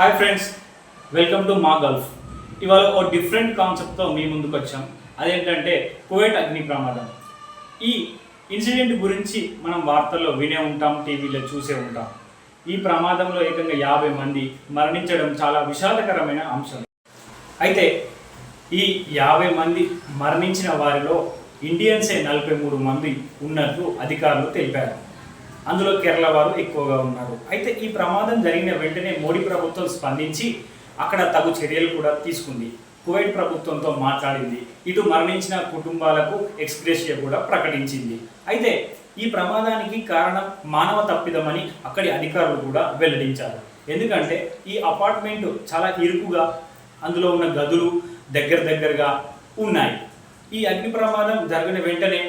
Hi friends welcome to మా Gulf. ఇవాళ ఓ డిఫరెంట్ కాన్సెప్ట్తో మీ ముందుకు వచ్చాం. అదేంటంటే కువైట్ అగ్ని ప్రమాదం. ఈ ఇన్సిడెంట్ గురించి మనం వార్తల్లో వినే ఉంటాం టీవీలో చూసే ఉంటాం. ఈ ప్రమాదంలో ఏకంగా యాభై మంది మరణించడం చాలా విషాదకరమైన అంశం. అయితే ఈ యాభై మంది మరణించిన వారిలో ఇండియన్సే నలభై మూడు మంది ఉన్నట్లు అధికారులు తెలిపారు. అందులో కేరళ వారు ఎక్కువగా ఉన్నారు. అయితే ఈ ప్రమాదం జరిగిన వెంటనే మోడీ ప్రభుత్వం స్పందించి అక్కడ తగు చర్యలు కూడా తీసుకుంది. కువైట్ ప్రభుత్వంతో మాట్లాడింది. ఇటు మరణించిన కుటుంబాలకు ఎక్స్గ్రేషియా కూడా ప్రకటించింది. అయితే ఈ ప్రమాదానికి కారణం మానవ తప్పిదమని అక్కడి అధికారులు కూడా వెల్లడించారు. ఎందుకంటే ఈ అపార్ట్మెంట్ చాలా ఇరుకుగా అందులో ఉన్న గదులు దగ్గర దగ్గరగా ఉన్నాయి. ఈ అగ్ని ప్రమాదం జరిగిన వెంటనే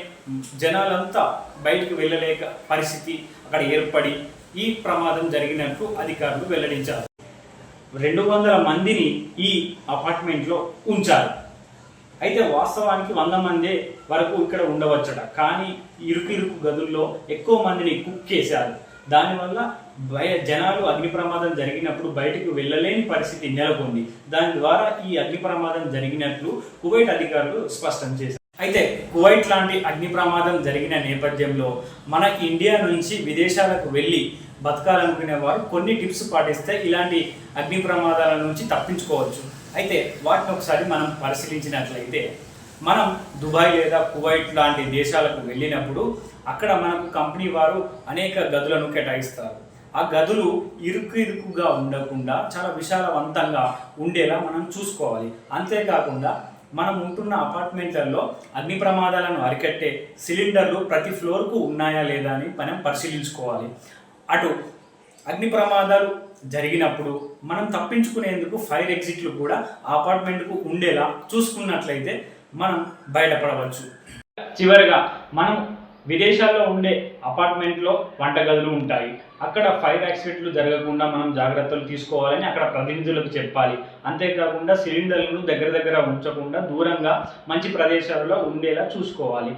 జనాలంతా బయటకు వెళ్ళలేక పరిస్థితి అక్కడ ఏర్పడి ఈ ప్రమాదం జరిగినట్లు అధికారులు వెల్లడించారు. రెండు వందల మందిని ఈ అపార్ట్మెంట్లో ఉంచారు. అయితే వాస్తవానికి వంద మందే వరకు ఇక్కడ ఉండవచ్చట. కానీ ఇరుకు ఇరుకు గదుల్లో ఎక్కువ మందిని కుక్ చేశారు. దానివల్ల భయ జనాలు అగ్ని ప్రమాదం జరిగినప్పుడు బయటకు వెళ్ళలేని పరిస్థితి నెలకొంది. దాని ద్వారా ఈ అగ్ని ప్రమాదం జరిగినట్లు కువైట్ అధికారులు స్పష్టం చేశారు. అయితే కువైట్ లాంటి అగ్ని ప్రమాదం జరిగిన నేపథ్యంలో మన ఇండియా నుంచి విదేశాలకు వెళ్ళి బతకాలనుకునే వారు కొన్ని టిప్స్ పాటిస్తే ఇలాంటి అగ్ని ప్రమాదాల నుంచి తప్పించుకోవచ్చు. అయితే వాటిని ఒకసారి మనం పరిశీలించినట్లయితే మనం దుబాయ్ లేదా కువైట్ లాంటి దేశాలకు వెళ్ళినప్పుడు అక్కడ మనకు కంపెనీ వారు అనేక గదులను కేటాయిస్తారు. ఆ గదులు ఇరుకు ఇరుకుగా ఉండకుండా చాలా విశాలవంతంగా ఉండేలా మనం చూసుకోవాలి. అంతేకాకుండా మనం ఉంటున్న అపార్ట్మెంట్లలో అగ్ని ప్రమాదాలను అరికట్టే సిలిండర్లు ప్రతి ఫ్లోర్కు ఉన్నాయా లేదా అని మనం పరిశీలించుకోవాలి. అటు అగ్ని ప్రమాదాలు జరిగినప్పుడు మనం తప్పించుకునేందుకు ఫైర్ ఎగ్జిట్లు కూడా అపార్ట్మెంట్కు ఉండేలా చూసుకున్నట్లయితే మనం బయటపడవచ్చు. చివరిగా మనం విదేశాల్లో ఉండే అపార్ట్మెంట్లో వంటగదులు ఉంటాయి. అక్కడ ఫైర్ యాక్సిడెంట్లు జరగకుండా మనం జాగ్రత్తలు తీసుకోవాలని అక్కడ ప్రతినిధులకు చెప్పాలి. అంతేకాకుండా సిలిండర్లను దగ్గర దగ్గర ఉంచకుండా దూరంగా మంచి ప్రదేశాలలో ఉండేలా చూసుకోవాలి.